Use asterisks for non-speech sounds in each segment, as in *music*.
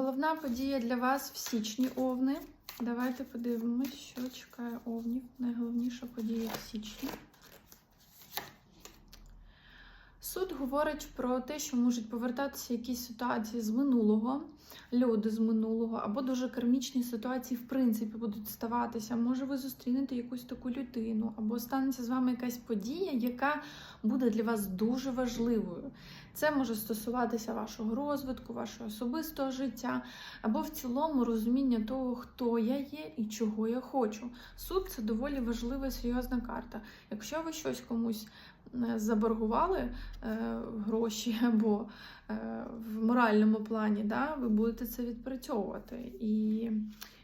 головна подія для вас в січні овни. Давайте подивимось, що чекає овнів. Найголовніша подія в січні. Суд говорить про те, що можуть повертатися якісь ситуації з минулого, люди з минулого, або дуже кармічні ситуації, в принципі, будуть ставатися. Може, ви зустрінете якусь таку людину, або станеться з вами якась подія, яка буде для вас дуже важливою. Це може стосуватися вашого розвитку, вашого особистого життя, або в цілому розуміння того, хто я є і чого я хочу. Суд це доволі важлива серйозна карта. Якщо ви щось комусь е, заборгували е, гроші *laughs* або е, в моральному плані, да, ви будете це відпрацьовувати. І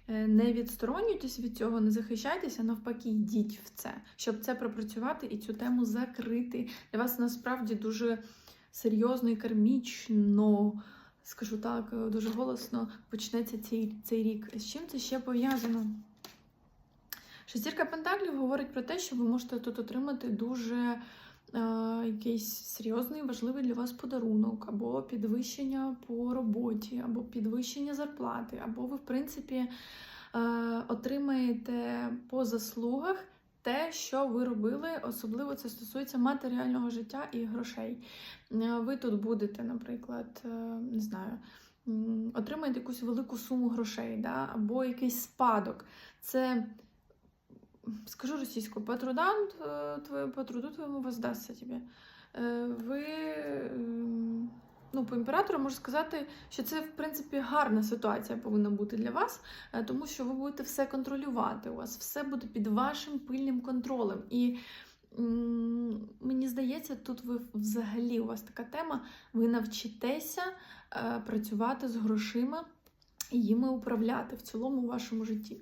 е, не відсторонюйтесь від цього, не захищайтеся, навпаки, йдіть в це, щоб це пропрацювати і цю тему закрити. Для вас насправді дуже серйозно і кармічно, скажу так, дуже голосно почнеться цей, цей рік. З чим це ще пов'язано? Шестірка Пентаклів говорить про те, що ви можете тут отримати дуже якийсь серйозний, важливий для вас подарунок, або підвищення по роботі, або підвищення зарплати, або ви, в принципі, е, отримаєте по заслугах те, що ви робили, особливо це стосується матеріального життя і грошей. Е, Ви тут будете, наприклад, е, не знаю, отримаєте якусь велику суму грошей, да? або якийсь спадок. Це, скажу російською, по трудам, т- твоє- по труду твоєму воздасться тобі. Е, Ви, ем, ну, по імператору можу сказати, що це, в принципі, гарна ситуація повинна бути для вас, е, тому що ви будете все контролювати. У вас все буде під вашим пильним контролем. І мені здається, тут ви взагалі у вас така тема, ви навчитеся е, працювати з грошима і їми управляти в цілому у вашому житті.